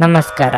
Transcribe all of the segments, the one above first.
ನಮಸ್ಕಾರ.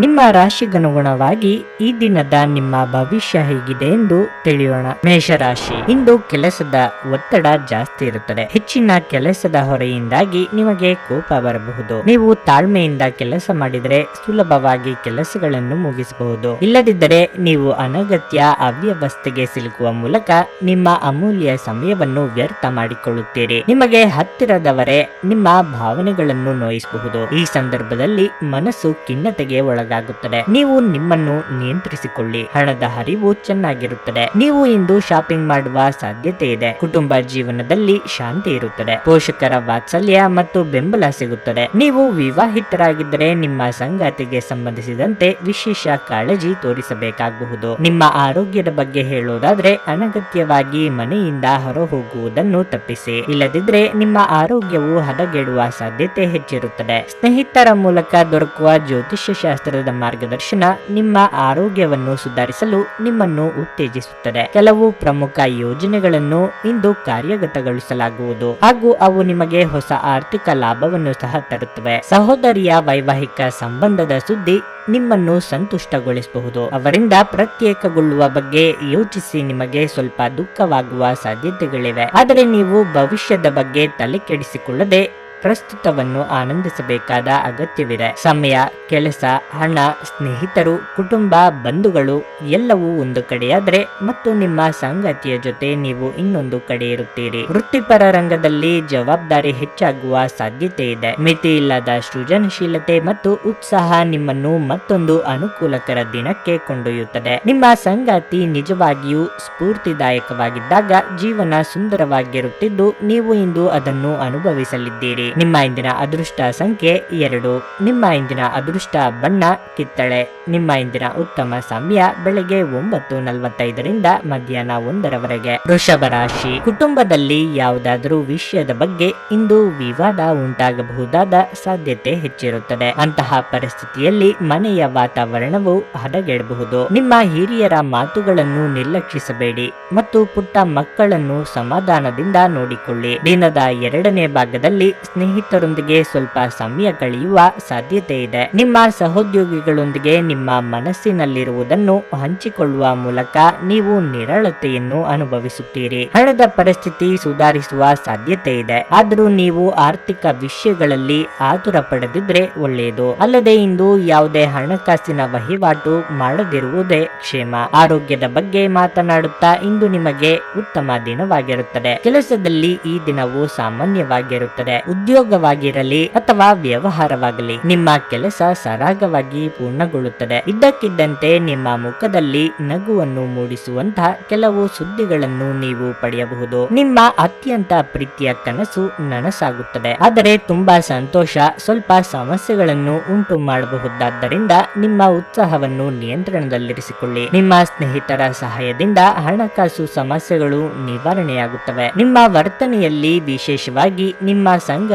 ನಿಮ್ಮ ರಾಶಿಗನುಗುಣವಾಗಿ ಈ ದಿನದ ನಿಮ್ಮ ಭವಿಷ್ಯ ಹೇಗಿದೆ ಎಂದು ತಿಳಿಯೋಣ. ಮೇಷರಾಶಿ. ಇಂದು ಕೆಲಸದ ಒತ್ತಡ ಜಾಸ್ತಿ ಇರುತ್ತದೆ. ಹೆಚ್ಚಿನ ಕೆಲಸದ ಹೊರೆಯಿಂದಾಗಿ ನಿಮಗೆ ಕೋಪ ಬರಬಹುದು. ನೀವು ತಾಳ್ಮೆಯಿಂದ ಕೆಲಸ ಮಾಡಿದರೆ ಸುಲಭವಾಗಿ ಕೆಲಸಗಳನ್ನು ಮುಗಿಸಬಹುದು. ಇಲ್ಲದಿದ್ದರೆ ನೀವು ಅನಗತ್ಯ ಅವ್ಯವಸ್ಥೆಗೆ ಸಿಲುಕುವ ಮೂಲಕ ನಿಮ್ಮ ಅಮೂಲ್ಯ ಸಮಯವನ್ನು ವ್ಯರ್ಥ ಮಾಡಿಕೊಳ್ಳುತ್ತೀರಿ. ನಿಮಗೆ ಹತ್ತಿರದವರೇ ನಿಮ್ಮ ಭಾವನೆಗಳನ್ನು ನೋಯಿಸಬಹುದು. ಈ ಸಂದರ್ಭದಲ್ಲಿ ಮನಸ್ಸು ಖಿನ್ನತೆಗೆ ಒಳಗಾಗುತ್ತದೆ. ನೀವು ನಿಮ್ಮನ್ನು ನಿಯಂತ್ರಿಸಿಕೊಳ್ಳಿ. ಹಣದ ಹರಿವು ಚೆನ್ನಾಗಿರುತ್ತದೆ. ನೀವು ಇಂದು ಶಾಪಿಂಗ್ ಮಾಡುವ ಸಾಧ್ಯತೆ ಇದೆ. ಕುಟುಂಬ ಜೀವನದಲ್ಲಿ ಶಾಂತಿ ಇರುತ್ತದೆ. ಪೋಷಕರ ವಾತ್ಸಲ್ಯ ಮತ್ತು ಬೆಂಬಲ ಸಿಗುತ್ತದೆ. ನೀವು ವಿವಾಹಿತರಾಗಿದ್ದರೆ ನಿಮ್ಮ ಸಂಗಾತಿಗೆ ಸಂಬಂಧಿಸಿದಂತೆ ವಿಶೇಷ ಕಾಳಜಿ ತೋರಿಸಬೇಕಾಗಬಹುದು ನಿಮ್ಮ ಆರೋಗ್ಯದ ಬಗ್ಗೆ ಹೇಳೋದಾದ್ರೆ ಅನಗತ್ಯವಾಗಿ ಮನೆಯಿಂದ ಹೊರಹೋಗುವುದನ್ನು ತಪ್ಪಿಸಿ. ಇಲ್ಲದಿದ್ರೆ ನಿಮ್ಮ ಆರೋಗ್ಯವು ಹದಗೆಡುವ ಸಾಧ್ಯತೆ ಹೆಚ್ಚಿರುತ್ತದೆ. ಸ್ನೇಹಿತರ ಮೂಲಕ ದೊರಕುವ ಜ್ಯೋತಿಷ್ಯ ಶಾಸ್ತ್ರದ ಮಾರ್ಗದರ್ಶನ ನಿಮ್ಮ ಆರೋಗ್ಯವನ್ನು ಸುಧಾರಿಸಲು ನಿಮ್ಮನ್ನು ಉತ್ತೇಜಿಸುತ್ತದೆ. ಕೆಲವು ಪ್ರಮುಖ ಯೋಜನೆಗಳನ್ನು ಇಂದು ಕಾರ್ಯಗತಗೊಳಿಸಲಾಗುವುದು. ಹಾಗೂ ಅವು ನಿಮಗೆ ಹೊಸ ಆರ್ಥಿಕ ಲಾಭವನ್ನು ಸಹ ತರುತ್ತವೆ. ಸಹೋದರಿಯ ವೈವಾಹಿಕ ಸಂಬಂಧದ ಸುದ್ದಿ ನಿಮ್ಮನ್ನು ಸಂತುಷ್ಟಗೊಳಿಸಬಹುದು. ಅವರಿಂದ ಪ್ರತ್ಯೇಕಗೊಳ್ಳುವ ಬಗ್ಗೆ ಯೋಚಿಸಿ ನಿಮಗೆ ಸ್ವಲ್ಪ ದುಃಖವಾಗುವ ಸಾಧ್ಯತೆಗಳಿವೆ. ಆದರೆ ನೀವು ಭವಿಷ್ಯದ ಬಗ್ಗೆ ತಲೆ ಕೆಡಿಸಿಕೊಳ್ಳದೆ ಪ್ರಸ್ತುತವನ್ನು ಆನಂದಿಸಬೇಕಾದ ಅಗತ್ಯವಿದೆ. ಸಮಯ, ಕೆಲಸ, ಹಣ, ಸ್ನೇಹಿತರು, ಕುಟುಂಬ, ಬಂಧುಗಳು ಎಲ್ಲವೂ ಒಂದು ಕಡೆಯಾದರೆ ಮತ್ತು ನಿಮ್ಮ ಸಂಗತಿಯ ಜೊತೆ ನೀವು ಇನ್ನೊಂದು ಕಡೆ ಇರುತ್ತೀರಿ. ವೃತ್ತಿಪರ ರಂಗದಲ್ಲಿ ಜವಾಬ್ದಾರಿ ಹೆಚ್ಚಾಗುವ ಸಾಧ್ಯತೆ ಇದೆ. ಮಿತಿ ಸೃಜನಶೀಲತೆ ಮತ್ತು ಉತ್ಸಾಹ ನಿಮ್ಮನ್ನು ಮತ್ತೊಂದು ಅನುಕೂಲಕರ ದಿನಕ್ಕೆ ಕೊಂಡೊಯ್ಯುತ್ತದೆ. ನಿಮ್ಮ ಸಂಗಾತಿ ನಿಜವಾಗಿಯೂ ಸ್ಫೂರ್ತಿದಾಯಕವಾಗಿದ್ದಾಗ ಜೀವನ ಸುಂದರವಾಗಿರುತ್ತಿದ್ದು ನೀವು ಇಂದು ಅದನ್ನು ಅನುಭವಿಸಲಿದ್ದೀರಿ. ನಿಮ್ಮ ಇಂದಿನ ಅದೃಷ್ಟ ಸಂಖ್ಯೆ ಎರಡು. ನಿಮ್ಮ ಇಂದಿನ ಅದೃಷ್ಟ ಬಣ್ಣ, ಕಿತ್ತಳೆ. ನಿಮ್ಮ ಇಂದಿನ ಉತ್ತಮ ಸಮಯ ಬೆಳಗ್ಗೆ ಒಂಬತ್ತು ನಲವತ್ತೈದರಿಂದ ಮಧ್ಯಾಹ್ನ ಒಂದರವರೆಗೆ. ವೃಷಭ ರಾಶಿ. ಕುಟುಂಬದಲ್ಲಿ ಯಾವುದಾದರೂ ವಿಷಯದ ಬಗ್ಗೆ ಇಂದು ವಿವಾದ ಉಂಟಾಗಬಹುದಾದ ಸಾಧ್ಯತೆ ಹೆಚ್ಚಿರುತ್ತದೆ. ಅಂತಹ ಪರಿಸ್ಥಿತಿಯಲ್ಲಿ ಮನೆಯ ವಾತಾವರಣವು ಹದಗೆಡಬಹುದು. ನಿಮ್ಮ ಹಿರಿಯರ ಮಾತುಗಳನ್ನು ನಿರ್ಲಕ್ಷಿಸಬೇಡಿ ಮತ್ತು ಪುಟ್ಟ ಮಕ್ಕಳನ್ನು ಸಮಾಧಾನದಿಂದ ನೋಡಿಕೊಳ್ಳಿ. ದಿನದ ಎರಡನೇ ಭಾಗದಲ್ಲಿ ಸ್ನೇಹಿತರೊಂದಿಗೆ ಸ್ವಲ್ಪ ಸಮಯ ಕಳೆಯುವ ಸಾಧ್ಯತೆ ಇದೆ. ನಿಮ್ಮ ಸಹೋದ್ಯೋಗಿಗಳೊಂದಿಗೆ ನಿಮ್ಮ ಮನಸ್ಸಿನಲ್ಲಿರುವುದನ್ನು ಹಂಚಿಕೊಳ್ಳುವ ಮೂಲಕ ನೀವು ನಿರಳತೆಯನ್ನು ಅನುಭವಿಸುತ್ತೀರಿ. ಹಣದ ಪರಿಸ್ಥಿತಿ ಸುಧಾರಿಸುವ ಸಾಧ್ಯತೆ ಇದೆ. ಆದರೂ ನೀವು ಆರ್ಥಿಕ ವಿಷಯಗಳಲ್ಲಿ ಆತುರ ಪಡೆದಿದ್ರೆ ಒಳ್ಳೆಯದು. ಅಲ್ಲದೆ ಇಂದು ಯಾವುದೇ ಹಣಕಾಸಿನ ವಹಿವಾಟು ಮಾಡದಿರುವುದೇ ಕ್ಷೇಮ. ಆರೋಗ್ಯದ ಬಗ್ಗೆ ಮಾತನಾಡುತ್ತಾ ಇಂದು ನಿಮಗೆ ಉತ್ತಮ ದಿನವಾಗಿರುತ್ತದೆ. ಕೆಲಸದಲ್ಲಿ ಈ ದಿನವು ಸಾಮಾನ್ಯವಾಗಿರುತ್ತದೆ. ಉದ್ಯೋಗವಾಗಿರಲಿ ಅಥವಾ ವ್ಯವಹಾರವಾಗಲಿ, ನಿಮ್ಮ ಕೆಲಸ ಸರಾಗವಾಗಿ ಪೂರ್ಣಗೊಳ್ಳುತ್ತದೆ. ಇದ್ದಕ್ಕಿದ್ದಂತೆ ನಿಮ್ಮ ಮುಖದಲ್ಲಿ ನಗುವನ್ನು ಮೂಡಿಸುವಂತಹ ಕೆಲವು ಸುದ್ದಿಗಳನ್ನು ನೀವು ಪಡೆಯಬಹುದು. ನಿಮ್ಮ ಅತ್ಯಂತ ಪ್ರೀತಿಯ ಕನಸು ನನಸಾಗುತ್ತದೆ. ಆದರೆ ತುಂಬಾ ಸಂತೋಷ, ಸ್ವಲ್ಪ ಸಮಸ್ಯೆಗಳನ್ನು ಉಂಟು ಮಾಡಬಹುದಾದ್ದರಿಂದ ನಿಮ್ಮ ಉತ್ಸಾಹವನ್ನು ನಿಯಂತ್ರಣದಲ್ಲಿರಿಸಿಕೊಳ್ಳಿ. ನಿಮ್ಮ ಸ್ನೇಹಿತರ ಸಹಾಯದಿಂದ ಹಣಕಾಸು ಸಮಸ್ಯೆಗಳು ನಿವಾರಣೆಯಾಗುತ್ತವೆ. ನಿಮ್ಮ ವರ್ತನೆಯಲ್ಲಿ ವಿಶೇಷವಾಗಿ ನಿಮ್ಮ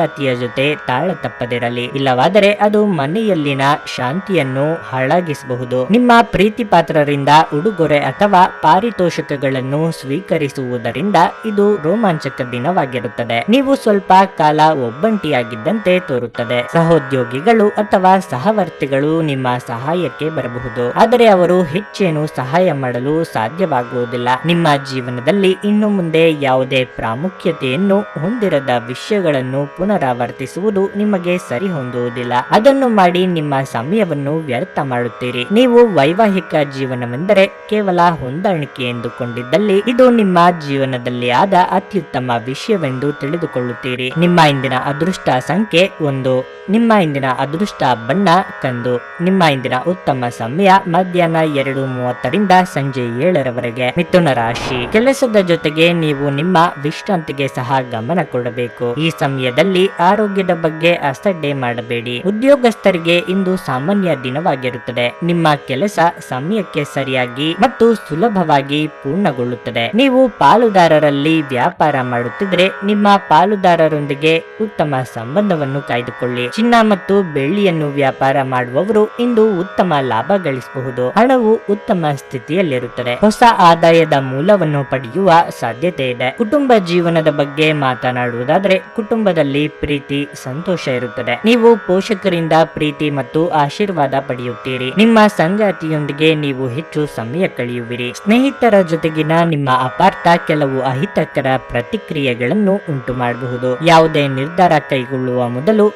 ಸಂಗಾತಿಯ ಜೊತೆ ತಾಳ ತಪ್ಪದಿರಲಿ. ಇಲ್ಲವಾದರೆ ಅದು ಮನೆಯಲ್ಲಿನ ಶಾಂತಿಯನ್ನು ಹಾಳಾಗಿಸಬಹುದು. ನಿಮ್ಮ ಪ್ರೀತಿ ಪಾತ್ರರಿಂದ ಉಡುಗೊರೆ ಅಥವಾ ಪಾರಿತೋಷಕಗಳನ್ನು ಸ್ವೀಕರಿಸುವುದರಿಂದ ಇದು ರೋಮಾಂಚಕ ದಿನವಾಗಿರುತ್ತದೆ. ನೀವು ಸ್ವಲ್ಪ ಕಾಲ ಒಬ್ಬಂಟಿಯಾಗಿದ್ದಂತೆ ತೋರುತ್ತದೆ. ಸಹೋದ್ಯೋಗಿಗಳು ಅಥವಾ ಸಹವರ್ತಿಗಳು ನಿಮ್ಮ ಸಹಾಯಕ್ಕೆ ಬರಬಹುದು. ಆದರೆ ಅವರು ಹೆಚ್ಚೇನು ಸಹಾಯ ಮಾಡಲು ಸಾಧ್ಯವಾಗುವುದಿಲ್ಲ. ನಿಮ್ಮ ಜೀವನದಲ್ಲಿ ಇನ್ನು ಮುಂದೆ ಯಾವುದೇ ಪ್ರಾಮುಖ್ಯತೆಯನ್ನು ಹೊಂದಿರದ ವಿಷಯಗಳನ್ನು ಪುನರಾವರ್ತಿಸುವುದು ನಿಮಗೆ ಸರಿ ಹೊಂದುವುದಿಲ್ಲ ಅದನ್ನು ಮಾಡಿ ನಿಮ್ಮ ಸಮಯವನ್ನು ವ್ಯರ್ಥ ಮಾಡುತ್ತೀರಿ. ನೀವು ವೈವಾಹಿಕ ಜೀವನವೆಂದರೆ ಕೇವಲ ಹೊಂದಾಣಿಕೆ ಎಂದುಕೊಂಡಿದ್ದಲ್ಲಿ ಇದು ನಿಮ್ಮ ಜೀವನದಲ್ಲಿ ಆದ ಅತ್ಯುತ್ತಮ ವಿಷಯವೆಂದು ತಿಳಿದುಕೊಳ್ಳುತ್ತೀರಿ. ನಿಮ್ಮ ಇಂದಿನ ಅದೃಷ್ಟ ಸಂಖ್ಯೆ ಒಂದು. ನಿಮ್ಮ ಇಂದಿನ ಅದೃಷ್ಟ ಬಣ್ಣ ಕಂದು ನಿಮ್ಮ ಇಂದಿನ ಉತ್ತಮ ಸಮಯ ಮಧ್ಯಾಹ್ನ ಎರಡು ಮೂವತ್ತರಿಂದ ಸಂಜೆ ಏಳರವರೆಗೆ. ಮಿಥುನ ರಾಶಿ, ಕೆಲಸದ ಜೊತೆಗೆ ನೀವು ನಿಮ್ಮ ವಿಶ್ರಾಂತಿಗೆ ಸಹ ಗಮನ ಕೊಡಬೇಕು. ಈ ಸಮಯದಲ್ಲಿ ಆರೋಗ್ಯದ ಬಗ್ಗೆ ಅಸಡ್ಡೆ ಮಾಡಬೇಡಿ. ಉದ್ಯೋಗಸ್ಥರಿಗೆ ಇಂದು ಸಾಮಾನ್ಯ ದಿನವಾಗಿರುತ್ತದೆ. ನಿಮ್ಮ ಕೆಲಸ ಸಮಯಕ್ಕೆ ಸರಿಯಾಗಿ ಮತ್ತು ಸುಲಭವಾಗಿ ಪೂರ್ಣಗೊಳ್ಳುತ್ತದೆ. ನೀವು ಪಾಲುದಾರರಲ್ಲಿ ವ್ಯಾಪಾರ ಮಾಡುತ್ತಿದ್ರೆ ನಿಮ್ಮ ಪಾಲುದಾರರೊಂದಿಗೆ ಉತ್ತಮ ಸಂಬಂಧವನ್ನು ಕಾಯ್ದುಕೊಳ್ಳಿ. ಚಿನ್ನ ಮತ್ತು ಬೆಳ್ಳಿಯನ್ನು ವ್ಯಾಪಾರ ಮಾಡುವವರು ಇಂದು ಉತ್ತಮ ಲಾಭ ಗಳಿಸಬಹುದು. ಹಣವು ಉತ್ತಮ ಸ್ಥಿತಿಯಲ್ಲಿರುತ್ತದೆ. ಹೊಸ ಆದಾಯದ ಮೂಲವನ್ನು ಪಡೆಯುವ ಸಾಧ್ಯತೆ ಇದೆ. ಕುಟುಂಬ ಜೀವನದ ಬಗ್ಗೆ ಮಾತನಾಡುವುದಾದ್ರೆ ಕುಟುಂಬದಲ್ಲಿ ಪ್ರೀತಿ, ಸಂತೋಷ ಇರುತ್ತದೆ. ನೀವು ಪೋಷಕರಿಂದ ಪ್ರೀತಿ ಮತ್ತು ಆಶೀರ್ವಾದ ಪಡೆಯುತ್ತೀರಿ. ನಿಮ್ಮ ಸಂಗಾತಿಯೊಂದಿಗೆ ನೀವು ಹೆಚ್ಚು ಸಮಯ ಕಳೆಯುವಿರಿ. ಸ್ನೇಹಿತರ ಜೊತೆಗಿನ ನಿಮ್ಮ ಅಪಾರ್ಥ ಕೆಲವು ಅಹಿತಕರ ಪ್ರತಿಕ್ರಿಯೆಗಳನ್ನು ಉಂಟು ಮಾಡಬಹುದು ಯಾವುದೇ ನಿರ್ಧಾರ ಕೈಗೊಳ್ಳುವ ಮೊದಲು